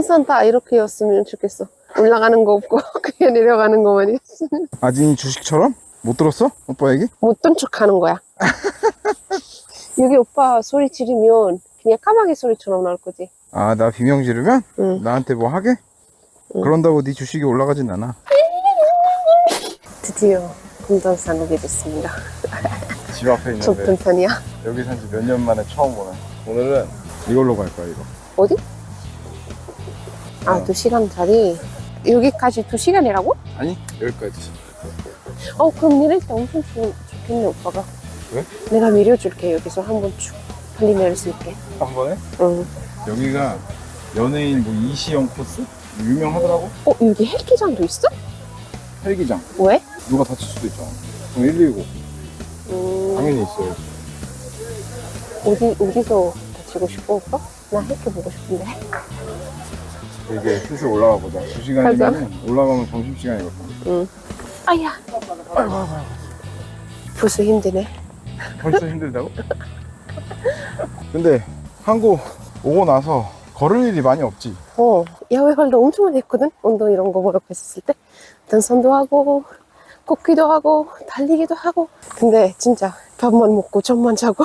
항상 다 이렇게였으면 좋겠어. 올라가는 거 없고 그냥 내려가는 거만 있으면 아진이 주식처럼? 못 들었어? 오빠 얘기? 못된 척하는 거야. 여기 오빠 소리 지르면 그냥 까마귀 소리처럼 나올 거지. 아 나 비명 지르면? 응. 나한테 뭐 하게? 그런다고 네 주식이 올라가진 않아 드디어 금전산 오게 됐습니다. 집 앞에 좁은 편이야. 여기 산지 몇 년 만에 처음 보는 오늘은 이걸로 갈 거야 이거 어디? 아, 어. 두 시간짜리. 여기까지 두 시간이라고? 아니 여기까지 어, 그럼 내릴 때 엄청 좋, 좋겠네, 오빠가. 왜? 내가 밀어줄게, 여기서 한번 쭉 빨리 내릴 수 있게. 한 번에? 응. 여기가 연예인 뭐 이시영 코스? 유명하더라고 어, 여기 헬기장도 있어? 헬기장 왜? 누가 다칠 수도 있잖아 그럼 119 음, 당연히 있어요 어디, 어디서 다치고 싶어, 오빠? 나 헬기 보고 싶은데. 이게 슬슬 올라가 보자 2시간이면 올라가면 점심 시간이거든 응. 아야. 벌써 힘드네. 벌써 힘들다고? 근데 한국 오고 나서 걸을 일이 많이 없지 어, 야외 활동 엄청 많이 했거든? 운동 이런 거 보러 갔었을 때. 등산도 하고, 걷기도 하고, 달리기도 하고. 근데 진짜 밥만 먹고 잠만 자고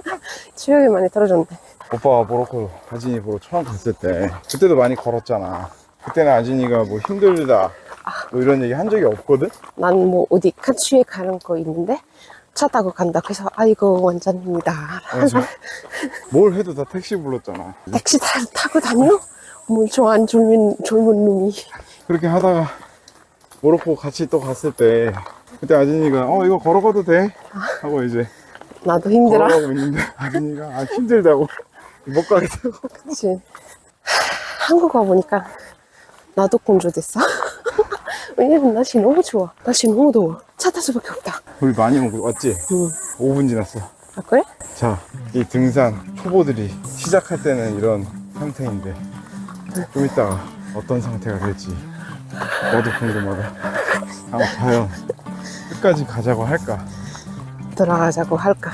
체력이 많이 떨어졌네. 오빠가 모로코 아진이 보러 처음 갔을 때 그때도 많이 걸었잖아 그때는 아진이가 뭐 힘들다 뭐 이런 얘기 한 적이 없거든? 난 뭐 어디 카츠에 가는 거 있는데 차 타고 간다. 그래서 아이고 완전입니다. 그래서 뭘 해도 다 택시 불렀잖아 택시 타, 타고 다녀? 뭐 좋아한 젊은, 젊은 놈이. 그렇게 하다가 모로코 같이 또 갔을 때 그때 아진이가 어 이거 걸어가도 돼? 하고 이제 나도 힘들어. 걸어가고 있는데 아진이가 아 힘들다고 못 가겠다고 그치. 한국 와보니까 나도 곤조 됐어. 왜냐면 날씨 너무 좋아. 날씨 너무 더워. 차 탈 수밖에 없다. 우리 많이 먹고 왔지? 응. 5분 지났어 아, 그래? 자, 이 등산 초보들이 시작할 때는 이런 상태인데 좀 이따가 어떤 상태가 될지 너도 궁금하다. 아마 과연 끝까지 가자고 할까? 돌아가자고 할까?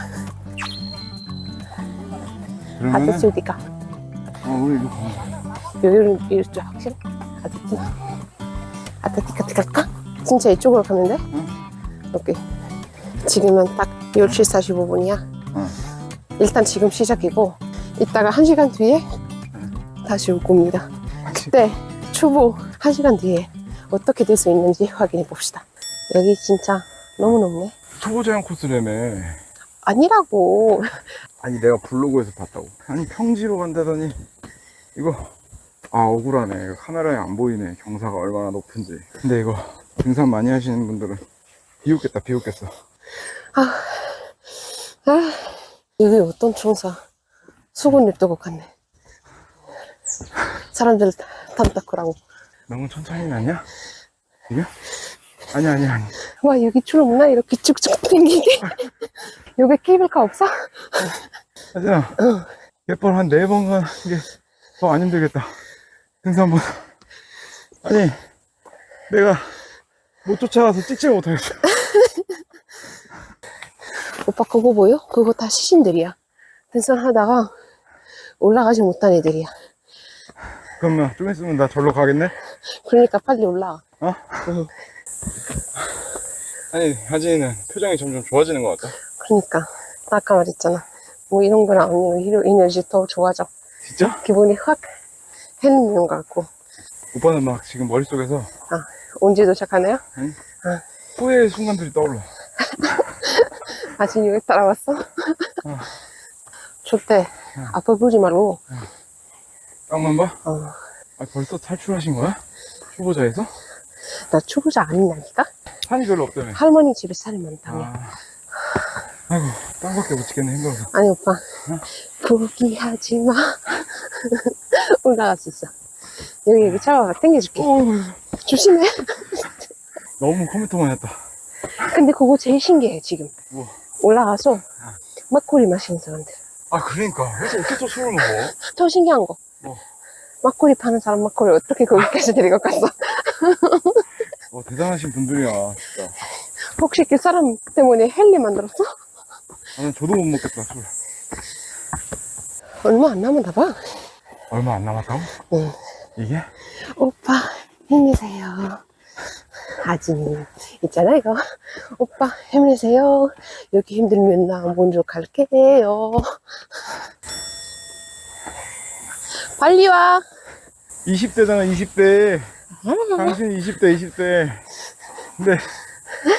그러면은 아저씨 어디가? 어, 우리 이거 가. 여기는 이쪽 확실해? 아저씨? 아저씨 같이 갈까? 진짜 이쪽으로 가면 돼? 응. 오케이. 지금은 딱 10시 45분이야. 응. 일단 지금 시작이고 이따가 1시간 뒤에 다시 올 겁니다. 그때 초보 1시간 뒤에 어떻게 될 수 있는지 확인해 봅시다. 여기 진짜 너무 높네. 초보 제한 코스라며. 아니라고. 아니 내가 블로그에서 봤다고. 아니 평지로 간다더니 이거 아 억울하네. 이거 카메라에 안 보이네. 경사가 얼마나 높은지. 근데 이거 등산 많이 하시는 분들은 비웃겠다 비웃겠어. 아, 여기 어떤 총사 수건 냅두고 갔네. 사람들 탐탁하라고. 너무 천천히 났냐? 지금? 아니 아니 아니 와, 여기 줄 없나? 이렇게 쭉쭉 당기게. 여기 케이블카 없어? 하진아 몇번 한 네 번 가는 게 더 안 힘들겠다 등산보다 아니 내가 못 쫓아가서 찍지 못하겠어 오빠 그거 보여? 그거 다 시신들이야. 등산하다가 올라가지 못한 애들이야. 그러면 좀 있으면 나 절로 가겠네? 그러니까 빨리 올라와. 어? 응. 아니 하진이는 표정이 점점 좋아지는 것 같다 그러니까 아까 말했잖아. 뭐 이런 거랑 언니 히로 에너지 더 좋아져. 진짜? 기분이 확 해는 것 같고. 오빠는 막 지금 머릿속에서 아, 언제 도착하나요? 후회의 순간들이 떠올라 아직 여기 따라왔어? 좋대. 아빠 보지 말고. 깡만 봐? 어, 아 벌써 탈출하신 거야? 초보자에서? 나 초보자 아니냐니까? 산이 별로 없다며 할머니 집에 살이 많다며. 아, 아이고 땅밖에 못 찍겠네 힘들어서 아니, 오빠. 포기하지 마. 올라갈 수 있어. 여기, 여기 차가 땡겨줄게. 어우, 조심해. 너무 컴퓨터만 했다 근데 그거 제일 신기해, 지금. 뭐? 올라가서 막걸리 마시는 사람들. 아 그러니까 그래서 어떻게 또 술을 먹어? 더 신기한 거. 뭐? 막걸리 파는 사람 막걸리 어떻게 거기까지 데리고 갔어? 와 대단하신 분들이야 진짜 혹시 그 사람 때문에 헬리 만들었어? 나는 저도 못 먹겠다 술 얼마 안 남았나 봐. 얼마 안 남았다고? 응. 이게? 오빠 힘내세요. 아진 있잖아 이거. 오빠 힘내세요. 여기 힘들면 나 먼저 갈게요. 빨리 와. 20대잖아, 20대. 당신 20대, 20대. 근데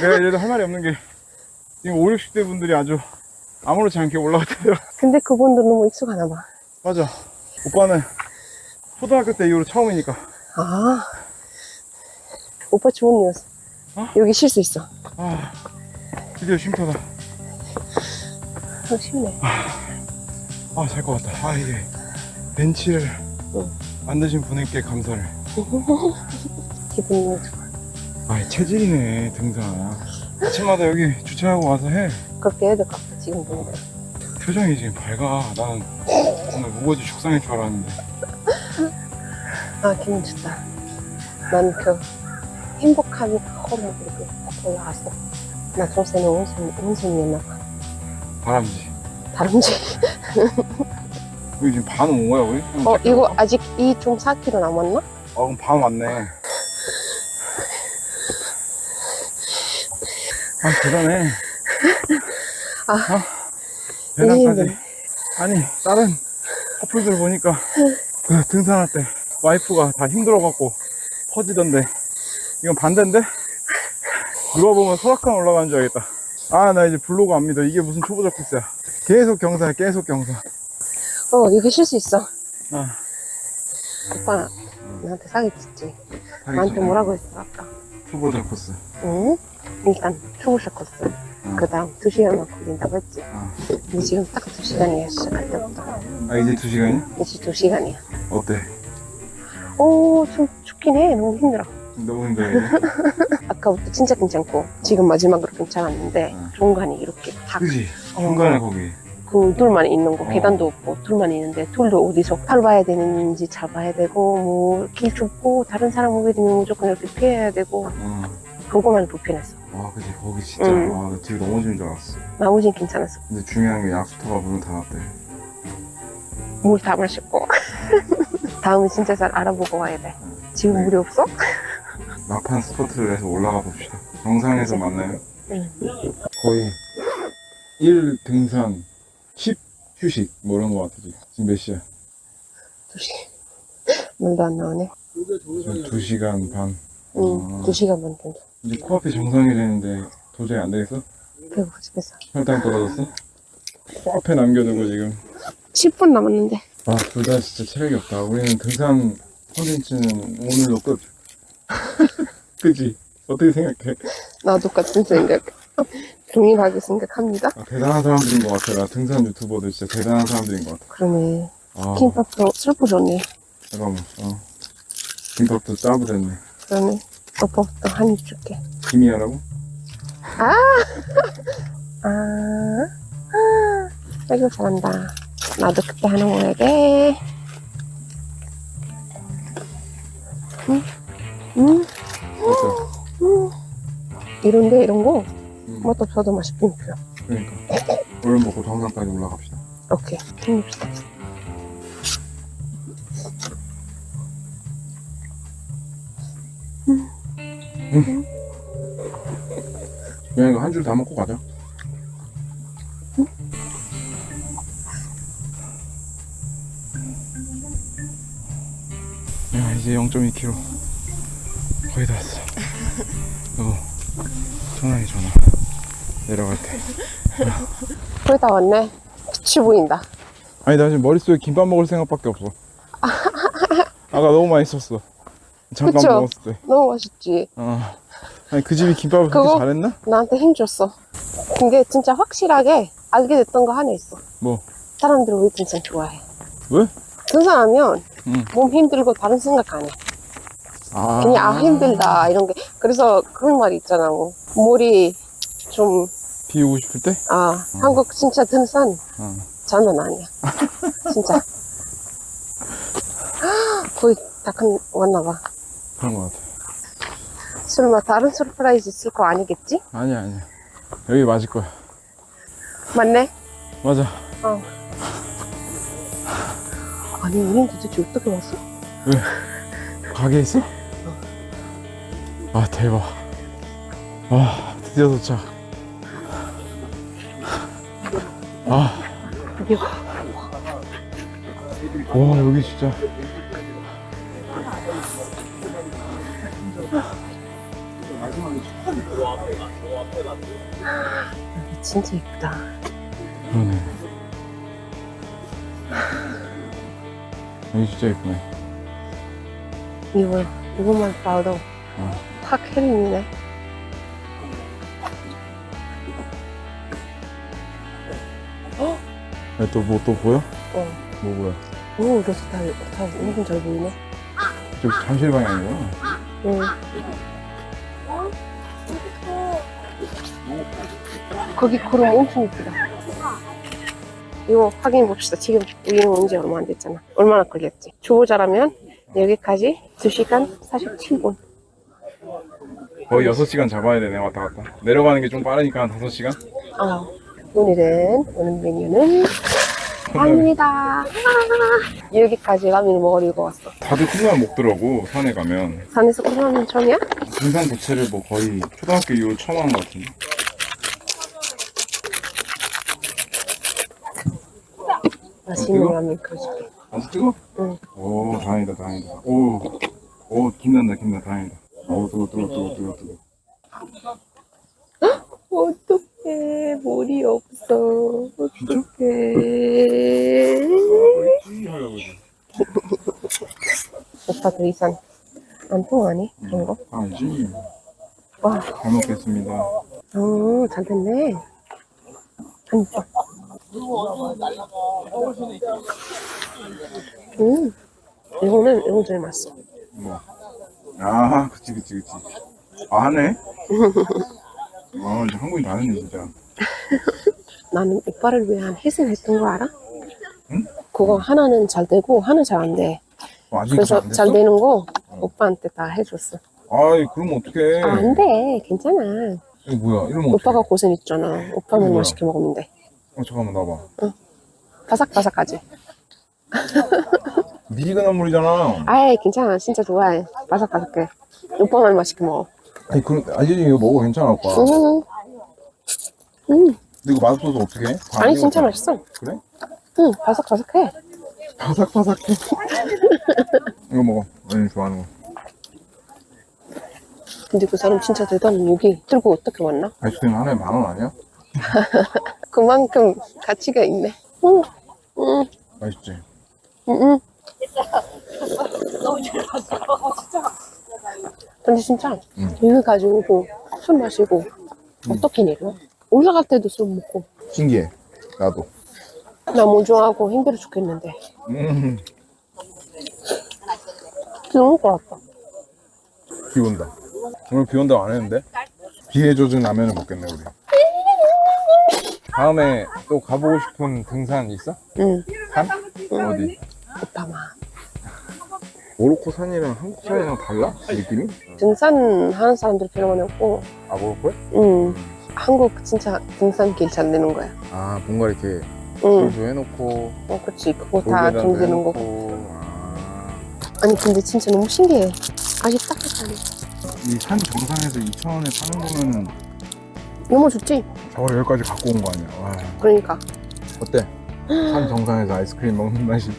내가 이래도 할 말이 없는 게 지금 5, 60대 분들이 아주 아무렇지 않게 올라갔대요. 근데 그분도 너무 익숙하나 봐. 맞아. 오빠는 초등학교 때 이후로 처음이니까. 아. 오빠 좋은 뉴스. 어? 여기 쉴 수 있어. 아, 드디어 쉼터다. 어, 쉽네. 아, 잘 것 같다. 아, 이게 벤치를 응. 만드신 분에게 감사를. 기분이 너무 좋아. 아, 체질이네, 등산. 아침마다 여기 주차하고 와서 해. 그렇게 해도 깎아, 지금 보니까. 표정이 지금 밝아. 난 오늘 무거워지 죽상일 줄 알았는데. 아, 기분 좋다. 난 그 행복한 호르몬이 이렇게 딱 올라갔어. 나 평소에는 온순, 온순이었나 봐. 바람지. 다른지. 여기 지금 반 온 거야, 우리? 어, 이거 아직 2.4km 남았나? 아, 그럼 반 왔네. 아, 대단해. 아, 어? 대단까지. 네. 아니, 다른 커플들 보니까 그 등산할 때 와이프가 다 힘들어갖고 퍼지던데. 이건 반대인데? 누가 보면 설악산 올라가는 줄 알겠다. 아, 나 이제 블로그 안 믿어. 이게 무슨 초보자 코스야. 계속 경사야, 계속 경사. 어, 이거 쉴 수 있어. 아, 오빠, 나한테 사기쳤지. 나한테 뭐라고 했어, 아까? 초보자 코스. 응? 일단, 초보자 코스. 응. 그 다음, 2시간만 걸린다고 했지. 아, 근데 지금 딱 2시간이야, 시작할 때부터. 아 이제 두 시간이? 이제 2시간이야. 어때? 오, 좀 춥긴 해. 너무 힘들어. 너무 힘들어. 아까부터 진짜 괜찮고, 지금 마지막으로 괜찮았는데, 응. 중간이 이렇게 탁, 그지? 어. 중간에 거기. 그 둘만 있는 거, 어. 계단도 없고, 둘만 있는데, 둘도 어디서 밟아야 되는지 잡아야 되고, 뭐, 길 좁고, 다른 사람 오게 되면 무조건 이렇게 피해야 되고, 어. 그거만 불편했어. 아, 그지. 거기 진짜. 응. 아, 나 뒤에 넘어지는 줄 알았어. 나머지는 괜찮았어. 근데 중요한 게 약수터가 문을 닫았대. 물 다 마셨고. 다음은 진짜 잘 알아보고 와야 돼. 지금 물이 없어? 막판 스포트를 해서 올라가 봅시다. 정상에서 만나요. 응. 거의 1 등산, 10 휴식. 뭐 이런 거 같아, 지금. 지금 몇 시야? 두 시. 물도 안 나오네. 지금 2시간 반. 응, 아. 두 시간 반 정도. 이제 코앞에 정상이 되는데 도저히 안 되겠어? 배고파 죽겠어. 혈당 떨어졌어? 코앞에 남겨두고 지금 10분 남았는데. 아, 둘 다 진짜 체력이 없다. 우리는 등산 컨텐츠는 오늘로 끝. 그지? 어떻게 생각해? 나도 같은 생각. 동일하게 생각합니다. 아, 대단한 사람들인 것 같아. 나 등산 유튜버들 진짜 대단한 사람들인 것 같아. 그러네. 아, 김밥도 슬퍼졌네. 잠깐만. 어. 김밥도 짜부됐네. 그러네. 오빠부터 한입 줄게. 김이 하라고? 아, 아, 아이고, 잘한다. 나도 그때 하는 거에게. 응? 응? 응. 이런데, 이런 거, 음, 맛 없어도 맛있긴 필요. 그러니까. 얼른 먹고 정상까지 올라갑시다. 오케이. 힘냅시다. 그냥 이거 한 줄 다 먹고 가자. 야, 이제 0.2km. 거의 다 왔어. 여보, 전화해, 전화. 내려갈 때. 거의 다 왔네. 끝이 보인다. 아니, 나 지금 머릿속에 김밥 먹을 생각밖에 없어. 아까 너무 맛있었어. 잠깐 그쵸? 먹었을 때. 너무 맛있지? 어. 아니, 그 집이 김밥을 그렇게 그거- 잘했나? 나한테 힘 줬어. 근데 진짜 확실하게 알게 됐던 거 하나 있어. 뭐? 사람들은 왜 등산 좋아해? 왜? 등산하면 응. 몸 힘들고 다른 생각 안 해. 아. 그냥 아 힘들다 이런 게 그래서 그런 말이 있잖아 뭐 머리 좀비 오고 싶을 때? 아 한국 진짜 등산 어. 장난 아니야 진짜 거의 다 큰, 왔나 봐 그런 것 같아. 설마 다른 서프라이즈 있을 거 아니겠지? 아니야, 아니야. 여기 맞을 거야. 맞네 맞아. 어 아니 우린 도대체 어떻게 왔어? 왜? 가게 있어? 아 대박 와 드디어 도착 아 여기 와 여기 진짜 여기 진짜 이쁘다. 그러네 여기 진짜 예쁘네 이거 이것만 봐도 어. 탁 혜린이네. 또뭐 또 보여? 어. 뭐 보여? 오, 이렇게 다, 다 엄청 잘 보이네. 저기 잠실 방향이구나 응. 거기 구름 엄청 이쁘다. 이거 확인해 봅시다. 지금 우리는 온지 얼마 안 됐잖아. 얼마나 걸렸지? 초보자라면 여기까지 2시간 47분. 거의 6시간 잡아야 되네 왔다 갔다 내려가는 게 좀 빠르니까 한 5시간? 아, 오늘은 오늘 메뉴는 아, 여기까지 라면을 먹으려고 왔어. 다들 컵라면 먹더라고 산에 가면 산에서 컵라면 처음이야? 등산 자체를 뭐 거의 초등학교 이후로 처음 하는 것 같은데 맛있는 뜨거? 라면 끓여줄게. 아주 뜨거? 응. 오 다행이다 다행이다 오, 오 김난다 김난다 다행이다 오 뜨거 뜨거 뜨거 뜨거 뜨거 어떡해, 물이 없어. 어떡해. 할아버지 오빠 더 이상 안 통하니? 그런 거? 아니지 와, 잘 먹겠습니다 어, 잘 됐네. 한 번. 음, 이거는, 이건 제일 맛있어. 뭐. 아 그치 그치 그치 아 하네 아 이제 한국인 다 했네 진짜 나는 오빠를 위한 희생을 했던 거 알아? 응? 그거 하나는 잘 되고, 하나는 잘안 돼. 어, 아직 그래서 안잘 됐어? 되는 거 오빠한테 다 해줬어. 아이 그러면 어떡해 아, 안 돼. 괜찮아. 이거 뭐야 이러면 오빠가 어떡해 고생했잖아. 오빠만 뭐야? 맛있게 먹으면 돼. 어 잠깐만 나봐 바삭바삭하지? 미지근한 물이잖아 아이, 괜찮아. 진짜 좋아해. 바삭바삭해. 오빠만 맛있게 먹어. 아니 그럼 아니 이거 먹어 괜찮아 오빠 음. 음. 근데 이거 맛없어서 어떡해? 다 아니. 진짜 맛있어. 그래? 응, 바삭바삭해. 바삭바삭해 이거 먹어 언니 좋아하는 거 근데 그 사람 진짜 대단해. 여기 들고 어떻게 왔나? 아이스크림 하나에 만 원 아니야? 그만큼 가치가 있네. 응, 응, 맛있지? 응, 응. 근데 진짜 응. 여기 가지고 뭐술 마시고 어떻게 내려? 올라갈 때도 술 먹고 신기해 나도 나뭐 좋아하고 힘들어 죽겠는데 음, 너무 것 같다. 비 온다 오늘 비 온다고 안 했는데? 비에 젖은 라면을 먹겠네 우리 다음에 또 가보고 싶은 등산 있어? 응, 산? 어디? 오빠만. 모로코 산이랑 한국 산이랑 달라? 느낌이? 등산 하는 사람들 별로 없고, 아 모로코에? 응. 한국 진짜 등산길 잘 되는 거야. 아 뭔가 이렇게 응, 술도 해놓고 어, 그치. 그거 다 돌계단도 거고. 해놓고 아, 아니, 근데 진짜 너무 신기해. 아직 따뜻하네. 이산 정상에서 2,000원에 사는 거면은 너무 좋지? 저걸 여기까지 갖고 온 거 아니야 와. 그러니까. 어때? 산 정상에서 아이스크림 먹는 맛이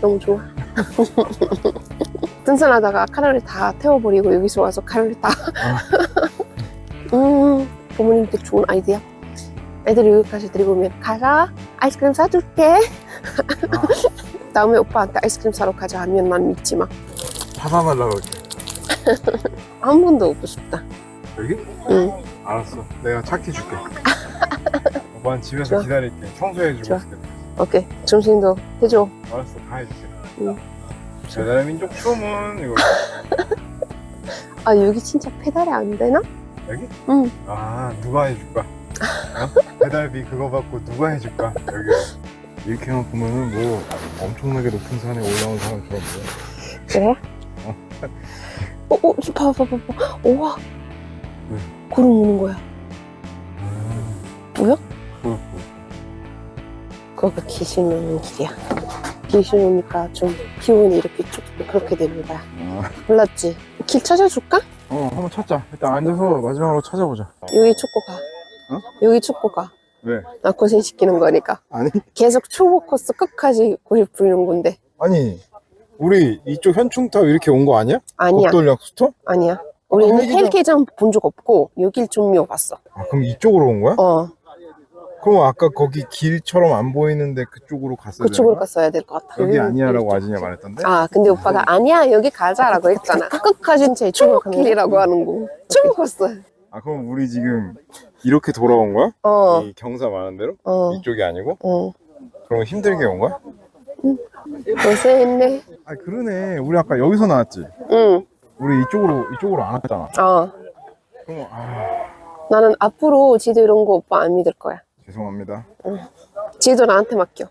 너무 좋아. 등산하다가 칼로리 다 태워버리고 여기서 와서 칼로리 다. 음, 부모님께 좋은 아이디어. 애들 여기까지 데리고 오면 가라 아이스크림 사줄게. 아, 다음에 오빠한테 아이스크림 사러 가자 하면 난 믿지 마. 사다달라고 할게 한 번도 없고 싶다. 여기? 응. 알았어 내가 차키 줄게 오빠는 집에서 좋아. 기다릴게 청소해주고 좋아. 있을게 오케이. 점심도 해줘. 알았어 다 해줄게 응. 배달의 민족 춤은 이거 아 여기 진짜 페달이 안 되나? 여기? 응. 아 누가 해줄까? 어? 배달비 그거 받고 누가 해줄까? 여기 이렇게만 보면은 뭐 엄청나게 높은 산에 올라온 사람처럼 보여 그래? 어. 어, 어, 봐봐, 봐봐, 봐봐. 우와. 왜? 구름 오는 거야. 음. 뭐야? 보여 보여 거기 귀신 오는 길이야. 귀신 오니까 좀 기운이 이렇게 쭉 그렇게 거야. 아, 몰랐지? 길 찾아줄까? 어, 한번 찾자. 일단 앉아서 마지막으로 찾아보자. 여기 축구 가. 어? 여기 축구 가. 왜? 나 고생시키는 거니까. 아니, 계속 초보 코스 끝까지 고집 부리는 건데. 아니, 우리 이쪽 현충탑 이렇게 온 거 아니야? 아니야, 곡돌약수터? 아니야. 우리는 헬기장- 헬기장 본 적 없고 여길 좀 와봤어. 아, 그럼 이쪽으로 온 거야? 어, 그럼 아까 거기 길처럼 안 보이는데 그쪽으로 갔어야 그쪽으로 거야? 갔어야 될 것 같아. 여기 아니야라고 아진이 말했던데? 아, 근데 오빠가 아니야 여기 가자라고 했잖아. 끝까지 제 초보길이라고 하는 거. 초보 코스. 아, 그럼 우리 지금 이렇게 돌아온 거야? 어, 이 경사 많은 대로? 어, 이쪽이 아니고? 어. 그럼 힘들게 온 거야? 고생했네. 아, 그러네. 우리 아까 여기서 나왔지? 응, 우리 이쪽으로, 이쪽으로 안 왔잖아. 어. 그럼, 아, 나는 앞으로 지도 이런 거 오빠 안 믿을 거야. 죄송합니다. 지도 나한테 맡겨.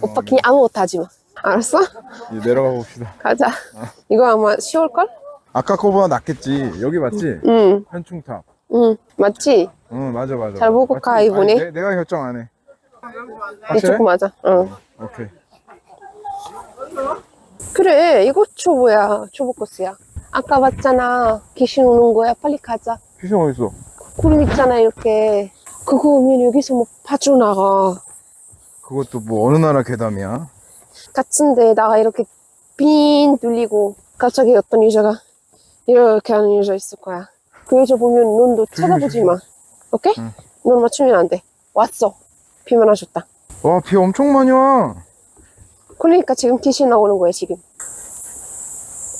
오빠 그냥 아무것도 하지 마. 알았어? 이제 내려가 봅시다. 가자. 이거 아마 쉬울걸? 아까 거보다 낫겠지. 여기 맞지? 응, 현충탑. 응. 맞지? 응, 맞아, 맞아. 잘 보고 맞지? 가, 이번에. 아니, 내, 내가 결정 안 해. 확실해? 이쪽 거 맞아. 응. 오케이. 그래, 이거 초보야. 초보 코스야. 아까 봤잖아. 귀신 오는 거야. 빨리 가자. 귀신 어딨어? 구름 있잖아, 이렇게. 그거 오면 여기서 뭐 파주 나가. 그것도 뭐 어느 나라 괴담이야? 같은 데다가 이렇게 빈 뚫리고 갑자기 어떤 여자가 이렇게 하는 여자 있을 거야. 그 여자 보면 눈도 쳐다보지 마. 오케이? 응. 눈 맞추면 안 돼. 왔어. 비만 하셨다. 와, 비 엄청 많이 와. 그러니까 지금 귀신 나오는 거야, 지금.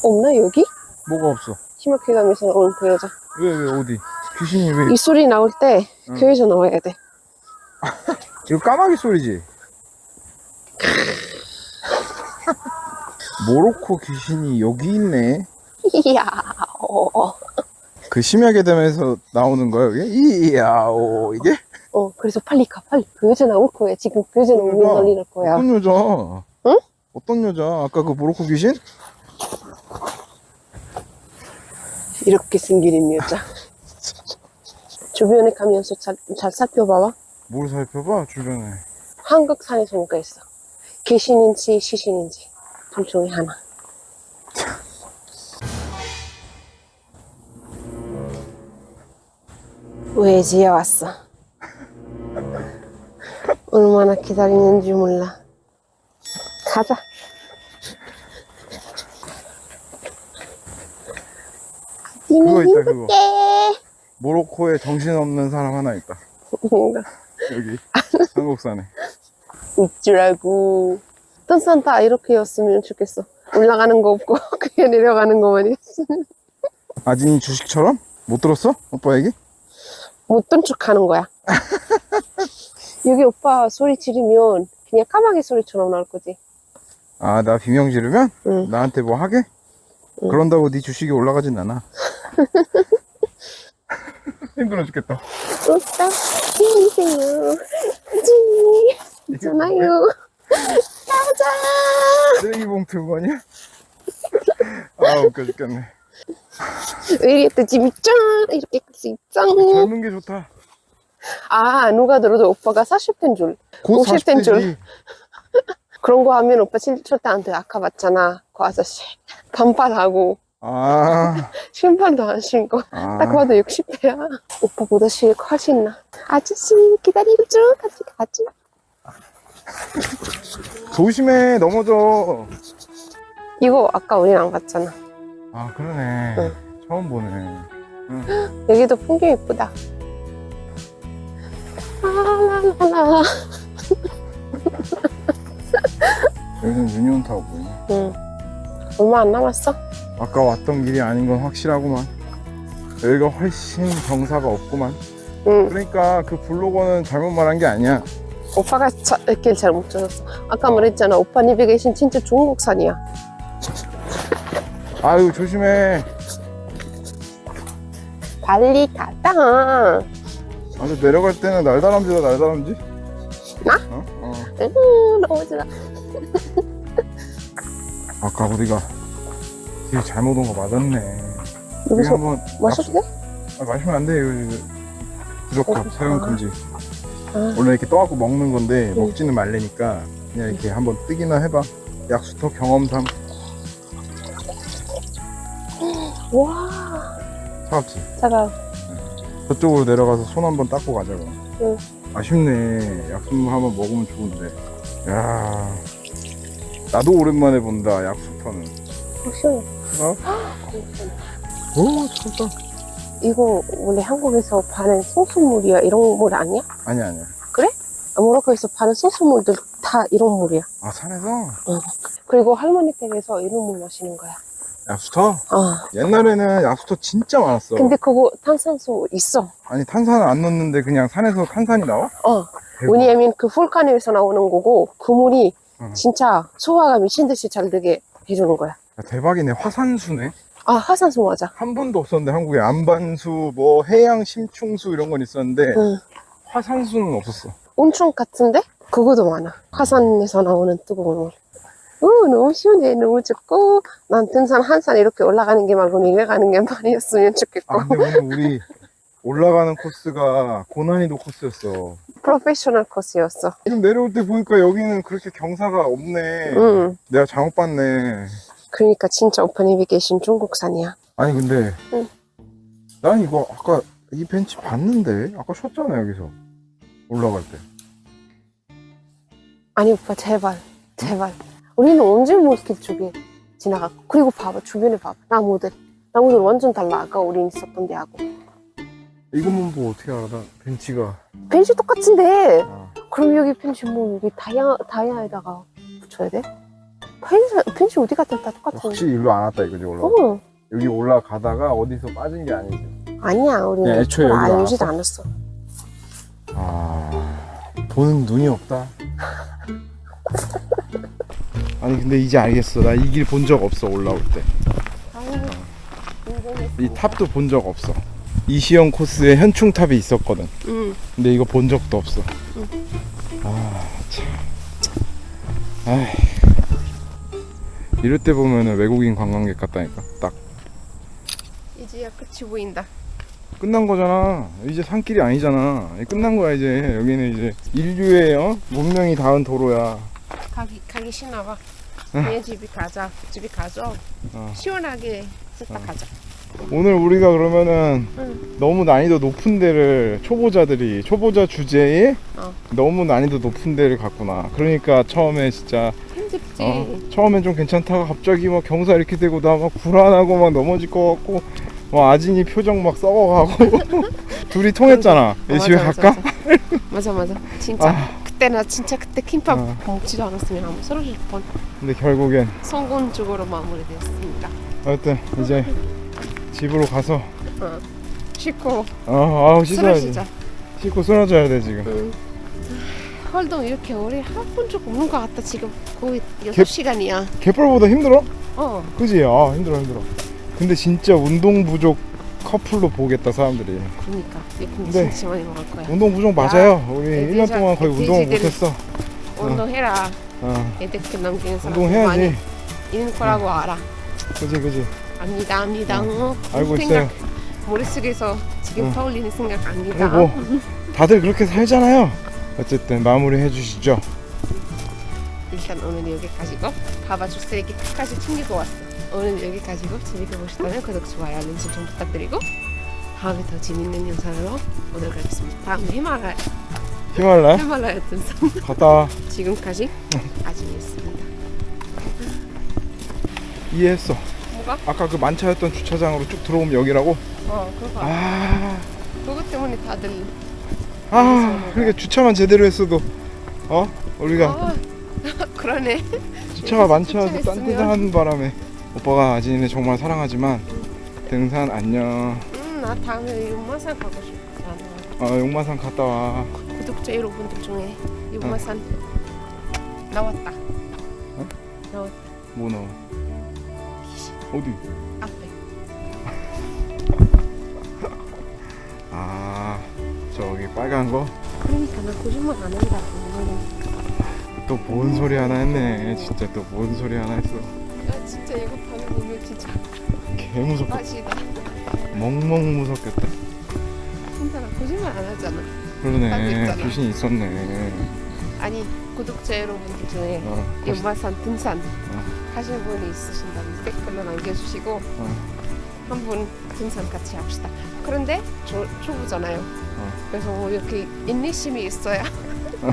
없나, 여기? 뭐가 없어? 심각해 가면서 나오는 그 여자. 왜, 왜, 어디? 귀신이 왜? 이 소리 나올 때그 응. 여자 나와야 돼. 이거 까마귀 소리지? 모로코 귀신이 여기 있네. 이야, 어, 그 심야 괴담에서 나오는 거야, 이게? 이야오, 이게? 어, 그래서 빨리 가, 빨리. 그 여자 나올 거야. 지금 그 여자 나오면 여자. 난리 날 거야. 어떤 여자? 응? 어떤 여자? 아까 그 모로코 귀신? 이렇게 생기는 여자. 주변에 가면서 잘, 잘 살펴봐봐. 뭘 살펴봐, 주변에. 한국산에서 뭐가 있어. 귀신인지 시신인지 둘 중에 하나. 왜 지에 왔어? 얼마나 기다리는지 몰라. 가자. 그거 있다, 그거. 예. 모로코에 정신없는 사람 하나 있다. 뭔가 여기. 한국산에. 웃지라고. 뜬산 다 이렇게였으면 좋겠어. 올라가는 거 없고 그냥 내려가는 거만 있으면 아진이 주식처럼? 못 들었어? 오빠 얘기? 못된 척 하는 거야. 여기 오빠 소리 지르면 그냥 까마귀 소리처럼 나올 거지. 아, 나 비명 지르면? 응. 나한테 뭐 하게? 그런다고 네 주식이 올라가진 않아. 힘들어 죽겠다. 오빠 힘내세요. 하지 있잖아요. 가자. 쓰레기 봉투 거냐? 아, 웃겨 죽겠네. 우리 또 집이 짱 이렇게 할수 있짱. 젊은 게 좋다. 아 누가 들어도 오빠가 40대인 줄. 곧 50대인 40대지. 줄. 그런 거 하면 오빠 진- 절대 안 돼. 아까 봤잖아. 그 아저씨. 반팔하고 아, 신발도 안 신고. 아. 딱 봐도 60대야. 오빠 보다 실 훨씬 나. 아저씨 기다리고 쭉 같이 가지. 조심해, 넘어져. 이거 아까 우린 안 갔잖아. 아, 그러네. 응. 처음 보네. 여기도 풍경 예쁘다. 라라라라. 여기는 눈이 온다고 보이네. 응. 얼마 안 남았어? 아까 왔던 길이 아닌 건 확실하구만. 여기가 훨씬 경사가 없구만. 응. 그러니까 그 블로거는 잘못 말한 게 아니야. 오빠가 자, 길 잘못 찾았어. 아까 말했잖아. 오빠 계신 진짜 중국산이야. 아유, 조심해. 빨리 가다. 아주 내려갈 때는 날다람쥐다, 날다람쥐. 나? 어? 어. 으, 너무 좋아. 아까 우리가 길 잘못 온 거 맞았네. 여기 여기서 한번 마셔도 돼? 아, 마시면 안 돼. 이거, 이거. 부적합, 어, 사용 아. 금지. 아. 원래 이렇게 떠갖고 먹는 건데 응. 먹지는 말래니까 그냥 이렇게 한번 뜨기나 해봐. 약수터 경험담 와, 차갑지? 제가 저쪽으로 내려가서 손 한번 닦고 가자고. 응. 아쉽네. 약수물 한번 먹으면 좋은데. 야, 나도 오랜만에 본다. 약수터는. 혹시 어? 오, 차갑다. 이거 원래 한국에서 파는 소스물이야 이런 물 아니야? 아니 야 아니야. 아, 모로코에서 파는 소스물들 다 이런 물이야. 아 산에서 그리고 할머니 댁에서 이런 물 마시는 거야. 약수터? 아, 옛날에는 약수터 진짜 많았어. 근데 그거 탄산수 있어. 아니 탄산을 안 넣는데 그냥 산에서 탄산이 나와? 어, 대박. 왜냐면 그 볼카노에서 나오는 거고 그 물이 응. 진짜 소화가 미친 듯이 잘 되게 해주는 거야. 야, 대박이네. 화산수네. 아, 화산수 맞아. 한 번도 없었는데 한국에 안반수, 뭐 해양 심충수 이런 건 있었는데 응. 화산수는 없었어. 온천 같은데? 그거도 많아. 화산에서 나오는 뜨거운 물. 어, 너무 시원해. 너무 좋고. 난 등산 한산 이렇게 올라가는 게 말고 내려가는 게 많이었으면 좋겠고. 아 근데 오늘 우리 올라가는 코스가 고난이도 코스였어. 프로페셔널 코스였어. 지금 내려올 때 보니까 여기는 그렇게 경사가 없네. 응. 내가 잘못 봤네. 그러니까 진짜 오픈 내비게이션 중국산이야. 아니 근데 응. 난 이거 아까 이 벤치 봤는데 아까 쉬었잖아 여기서 올라갈 때. 아니 오빠 제발 제발. 우리는 언제 몰길 쪽에 지나가? 그리고 봐봐 주변에 봐봐 나무들. 나무들 완전 달라 아까 우리 있었던 데하고. 이것만 보고 어떻게 알아? 나 벤치가. 벤치 똑같은데. 아, 그럼 여기 펜치 뭐 여기 다이아 다이아에다가 붙여야 돼? 펜치 펜치 어디 갔든 다 똑같은. 확실히 일로 안 왔다 이거지 올라. 어 여기 올라가다가 어디서 빠진 게 아니지. 아니야 우리는 야, 애초에 그걸 여기로 알지도? 않았어. 아 보는 눈이 없다. 아니 근데 이제 알겠어. 나 이 길 본 적 없어 올라올 때. 이 탑도 본 적 없어. 이시영 코스에 현충탑이 있었거든. 응. 근데 이거 본 적도 없어. 응. 아 참. 아이. 이럴 때 보면은 외국인 관광객 같다니까. 딱 이제야 끝이 보인다. 끝난 거잖아. 이제 산길이 아니잖아. 끝난 거야 이제. 여기는 이제 인류의 어? 문명이 닿은 도로야. 가기 가기 싫나 봐. 응. 얘 집이 가자. 집이 가죠. 어. 시원하게 쓱다 어. 가자. 오늘 우리가 그러면은 응. 너무 난이도 높은 데를 초보자들이 초보자 주제에 어. 너무 난이도 높은 데를 갔구나. 그러니까 처음에 진짜 힘들지. 어, 처음엔 좀 괜찮다가 갑자기 막 경사 이렇게 되고 나 막 불안하고 막 넘어질 것 같고 막 아진이 표정 막 썩어가고 둘이 통했잖아. 집에 맞아, 갈까? 맞아 맞아. 진짜 아, 그때 나 진짜 그때 김밥 어. 먹지도 않았으면 아마 쓰러질 뻔. 근데 결국엔 성공적으로 마무리되었습니다. 하여튼 이제 집으로 가서 어. 씻고 어, 아우 씻어야지. 쓰러지자. 씻고 쓰러져야 돼 지금. 응. 활동 이렇게 오래 해본 적 없는 것 같다 지금 거의 6시간이야 갯벌보다 힘들어? 어 그지? 아 힘들어 힘들어. 근데 진짜 운동 부족 커플로 보겠다 사람들이. 그러니까 근데 네. 진짜 많이 먹을 거야 운동 부족 맞아요. 우리 애들 1년 자- 동안 거의 운동을 못했어. 운동해라 어, 애들께 남기는 사람 많이 운동해야지. 있는 거라고 알아 그지 그지. 압니다 압니다 어. 알고 생각 있어요. 머릿속에서 지금 응. 떠올리는 생각 압니다 그리고 뭐 다들 그렇게 살잖아요. 어쨌든 마무리 해주시죠. 일단 오늘 여기까지고 봐봐줄 쓰레기 끝까지 챙기고 왔어 오늘 여기까지고 재밌게 보셨다면 구독, 좋아요, 알림 설정 부탁드리고 다음에 더 재밌는 영상으로 오도록 하겠습니다 다음에 히말라야 히말라야 히말라야 등산 갔다 와. 지금까지 아진이었습니다 이해했어. 뭐가? 아까 그 만차였던 주차장으로 쭉 들어오면 여기라고? 어 그거 아, 그것 때문에 다들 아, 그러니까 주차만 제대로 했어도 어? 우리가 아, 그러네. 주차가 많지 않아서 주차했으면. 딴짓하는 바람에. 오빠가 아진이를 정말 사랑하지만 등산 안녕. 음 나 다음에 용마산 가고 싶잖아 어, 용마산 갔다 와. 구독자 여러분들 중에 용마산 나왔다. 나왔다. 뭐 넣어? 어디? 앞에. 아, 저기 빨간 거? 그러니까 나 거짓말 안 한다고. 또 뭔 소리 하나 했네. 진짜 또 뭔 소리 하나 했어. 야 진짜 이거 밤에 보면 진짜 개 무섭겠다. 멍멍 무섭겠다. 혼자 나 거짓말 안 하잖아. 그러네. 귀신 있었네. 아니 구독자 여러분들 중에 어, 거짓- 연마산 등산 어. 하신 분이 있으신다면 댓글로 남겨주시고 어, 한번 등산 같이 합시다. 그런데 저 초보잖아요. 그래서 이렇게 인내심이 있어요. 어.